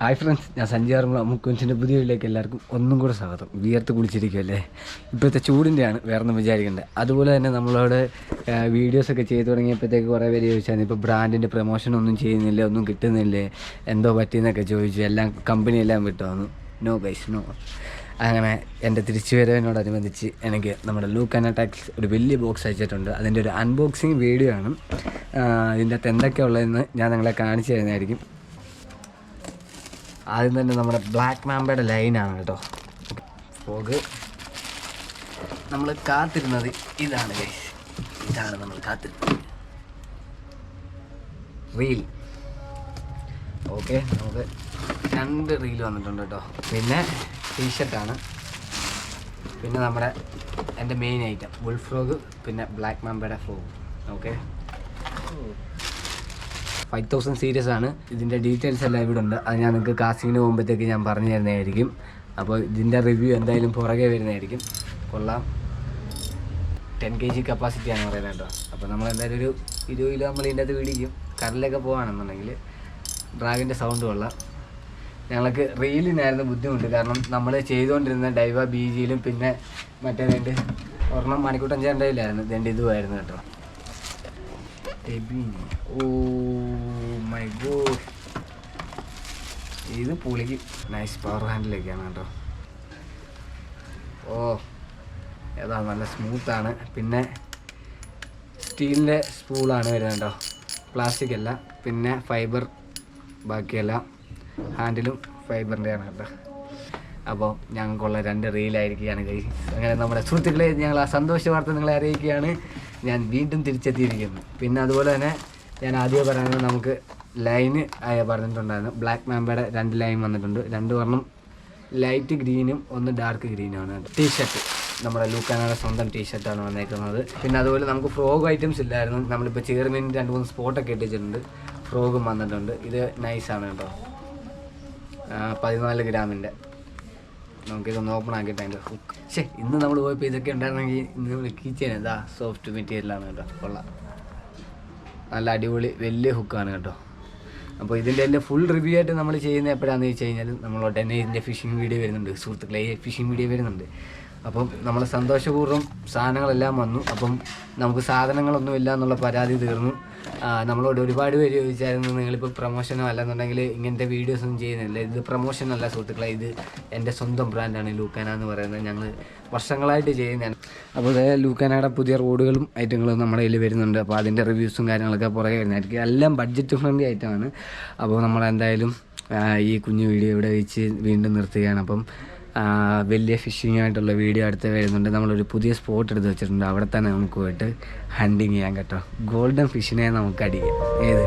Hi friends ഞാൻ സഞ്ചാറുള്ള മുക്കുവൻസിന്റെ പുതിയ വീട്ടിലേക്ക് എല്ലാവർക്കും ഒന്നും കൂടെ സ്വാഗതം. വിയർത്ത് കുളിച്ചിരിക്കുമല്ലേ ഇപ്പോഴത്തെ ചൂടിന്റെയാണ് വേറെ ഒന്നും വിചാരിക്കേണ്ടത് അതുപോലെ തന്നെ നമ്മളവിടെ വീഡിയോസൊക്കെ ചെയ്തു തുടങ്ങിയപ്പോഴത്തേക്ക് കുറേ പേര് ചോദിച്ചാൽ ഇപ്പോൾ ബ്രാൻഡിന്റെ പ്രൊമോഷൻ ഒന്നും ചെയ്യുന്നില്ല? ഒന്നും കിട്ടുന്നില്ലേ? എന്തോ പറ്റിയെന്നൊക്കെ ചോദിച്ചു. എല്ലാം കമ്പനി എല്ലാം വിട്ടുവന്നു നോ ഗൈസ് നോ അങ്ങനെ എന്റെ തിരിച്ചുവരവിനോടനുബന്ധിച്ച് എനിക്ക് നമ്മുടെ ലൂക്ക് അനടാക്സ് ഒരു വലിയ ബോക്സ് അയച്ചിട്ടുണ്ട്. അതിന്റെ ഒരു അൺബോക്സിങ് വീഡിയോ ആണ്. ഇതിന്റെ അകത്ത് എന്തൊക്കെയുള്ളതെന്ന് ഞാൻ നിങ്ങളെ കാണിച്ചു തരുന്നതായിരിക്കും. ആദ്യം തന്നെ നമ്മുടെ ബ്ലാക്ക് മാമ്പയുടെ ലൈനാണ് കേട്ടോ. ഫോഗ് നമ്മൾ കാത്തിരുന്നത് ഇതാണ് ഇതാണ് നമ്മൾ കാത്തിരുന്നത്. റീൽ ഓക്കെ നമുക്ക് രണ്ട് റീൽ വന്നിട്ടുണ്ട് കേട്ടോ. പിന്നെ ടീഷർട്ടാണ് പിന്നെ നമ്മുടെ എന്റെ മെയിൻ ഐറ്റം ബുൾ ഫ്രോഗ് പിന്നെ black മാമ്പയുടെ frog okay five thousand series ആണ്. ഇതിന്റെ ഡീറ്റെയിൽസ് എല്ലാം ഇവിടെ ഉണ്ട്. അത് ഞാൻ നിങ്ങൾക്ക് കാസ്റ്റിങ്ങിന് പോകുമ്പോഴത്തേക്ക് ഞാൻ പറഞ്ഞു തരുന്നതായിരിക്കും. അപ്പോൾ ഇതിന്റെ റിവ്യൂ എന്തായാലും പുറകെ വരുന്നതായിരിക്കും. കൊള്ളാം. ടെൻ കെ ജി കപ്പാസിറ്റിയാണ് പറയുന്നത് കേട്ടോ. അപ്പോൾ നമ്മൾ എന്തായാലും ഒരു ഇരുപത് കിലോ നമ്മൾ ഇതിന്റെ അകത്ത് പിടിക്കും കടലിലൊക്കെ പോകുകയാണെന്നുണ്ടെങ്കിൽ ഡ്രാഗിന്റെ സൗണ്ട് കൊള്ളാം. ഞങ്ങൾക്ക് റീലിനായിരുന്നു ബുദ്ധിമുട്ട്. കാരണം നമ്മൾ ചെയ്തുകൊണ്ടിരുന്ന ഡൈവ ബി ജിയിലും പിന്നെ മറ്റേ രണ്ട് ഒരെണ്ണം മണിക്കൂട്ടൻ ചേണ്ടയിലായിരുന്നു ഇതിന്റെ ഇതുമായിരുന്നു കേട്ടോ. എബിനി ഓ മൈ ഗോഡ്. ഇത് പുളിക്ക്. നൈസ് പവർ ഹാൻഡിലൊക്കെയാണ് കേട്ടോ. ഓ ഏതാ നല്ല സ്മൂത്താണ് പിന്നെ സ്റ്റീലിന്റെ സ്പൂളാണ് വരുന്നത് കേട്ടോ. പ്ലാസ്റ്റിക് അല്ല പിന്നെ ഫൈബർ ബാക്കിയെല്ലാം ഹാൻഡിലും ഫൈബറിന്റെയാണ് കേട്ടോ. അപ്പോൾ ഞങ്ങൾക്കുള്ള രണ്ട് റീലായിരിക്കുകയാണ് കൈ അങ്ങനെ നമ്മുടെ സുഹൃത്തുക്കളെ ഞങ്ങൾ ആ സന്തോഷ വാർത്ത നിങ്ങളെ അറിയിക്കുകയാണ്. ഞാൻ വീണ്ടും തിരിച്ചെത്തിയിരിക്കുന്നു. പിന്നെ അതുപോലെ തന്നെ ഞാൻ ആദ്യം പറയുന്നത് നമുക്ക് ലൈന് പറഞ്ഞിട്ടുണ്ടായിരുന്നു. ബ്ലാക്ക് മാമ്പയുടെ രണ്ട് ലൈൻ വന്നിട്ടുണ്ട്. രണ്ട് വർണം ലൈറ്റ് ഗ്രീനും ഒന്ന് ഡാർക്ക് ഗ്രീനുമാണ് ടീഷർട്ട് നമ്മുടെ ലൂക്കാനയുടെ സ്വന്തം ടീഷർട്ടാണ് വന്നേക്കുന്നത്. പിന്നെ അതുപോലെ നമുക്ക് ഫ്രോഗ് ഐറ്റംസ് ഇല്ലായിരുന്നു. നമ്മളിപ്പോൾ ചേർമീൻ രണ്ട് മൂന്ന് സ്പോട്ടൊക്കെ ഇട്ടിട്ടുണ്ട്. ഫ്രോഗും വന്നിട്ടുണ്ട്. ഇത് നൈസാണ് കേട്ടോ. പതിനാല് ഗ്രാമിന്റെ നമുക്കിതൊന്ന് ഓപ്പൺ ആക്കിയിട്ട് അതിന്റെ ഹുക്ക് ശേ ഇന്ന് നമ്മൾ പോയപ്പോൾ ഇതൊക്കെ ഉണ്ടായിരുന്നെങ്കിൽ ഇന്ന് നമ്മൾ കീച്ചേൻ എന്താ സോഫ്റ്റ് മെറ്റീരിയലാണ് കേട്ടോ. കൊള്ളാം. നല്ല അടിപൊളി വലിയ ഹുക്കാണ് കേട്ടോ. അപ്പോൾ ഇതിന്റെ എല്ലാം ഫുൾ റിവ്യൂ ആയിട്ട് നമ്മൾ ചെയ്യുന്നത് എപ്പോഴാണെന്ന് വെച്ച് കഴിഞ്ഞാൽ നമ്മളോട്ട് തന്നെ ഇതിന്റെ ഫിഷിംഗ് വീഡിയോ വരുന്നുണ്ട്. സുഹൃത്തുക്കളെ ഫിഷിംഗ് വീഡിയോ വരുന്നുണ്ട്. അപ്പം നമ്മൾ സന്തോഷപൂർവം സാധനങ്ങളെല്ലാം വന്നു. അപ്പം നമുക്ക് സാധനങ്ങളൊന്നും ഇല്ല എന്നുള്ള പരാതി തീർന്നു. നമ്മളോട് ഒരുപാട് പേര് ചോദിച്ചായിരുന്നു നിങ്ങളിപ്പോൾ പ്രൊമോഷനോ അല്ലെന്നുണ്ടെങ്കിൽ ഇങ്ങനത്തെ വീഡിയോസ് ഒന്നും ചെയ്യുന്നില്ല. ഇത് പ്രൊമോഷൻ അല്ല സുഹൃത്തുക്കളെ. ഇത് എന്റെ സ്വന്തം ബ്രാൻഡാണ് ലൂക്കാന എന്ന് പറയുന്നത്. ഞങ്ങൾ വർഷങ്ങളായിട്ട് ചെയ്യുന്നതാണ്. അപ്പോൾ അതേ ലൂക്കാനയുടെ പുതിയ റോഡുകളും ഐറ്റങ്ങളും നമ്മുടെ കയ്യിൽ വരുന്നുണ്ട്. അപ്പോൾ അതിന്റെ റിവ്യൂസും കാര്യങ്ങളൊക്കെ പുറകെ വരുന്നതായിരിക്കും എല്ലാം ബഡ്ജറ്റ് ഫ്രണ്ട്ലി ഐറ്റമാണ് അപ്പോൾ നമ്മളെന്തായാലും ഈ കുഞ്ഞു വീഡിയോ ഇവിടെ വെച്ച് വീണ്ടും നിർത്തുകയാണ്. അപ്പം വലിയ ഫിഷിംഗ് ആയിട്ടുള്ള വീഡിയോ അടുത്ത് വരുന്നുണ്ട്. നമ്മളൊരു പുതിയ സ്പോട്ട് എടുത്ത് വെച്ചിട്ടുണ്ട്. അവിടെ തന്നെ നമുക്ക് പോയിട്ട് ഹണ്ടിങ് ചെയ്യാൻ കേട്ടോ. ഗോൾഡൻ ഫിഷിനെ നമുക്ക് അടിക്കാം. ഏത്?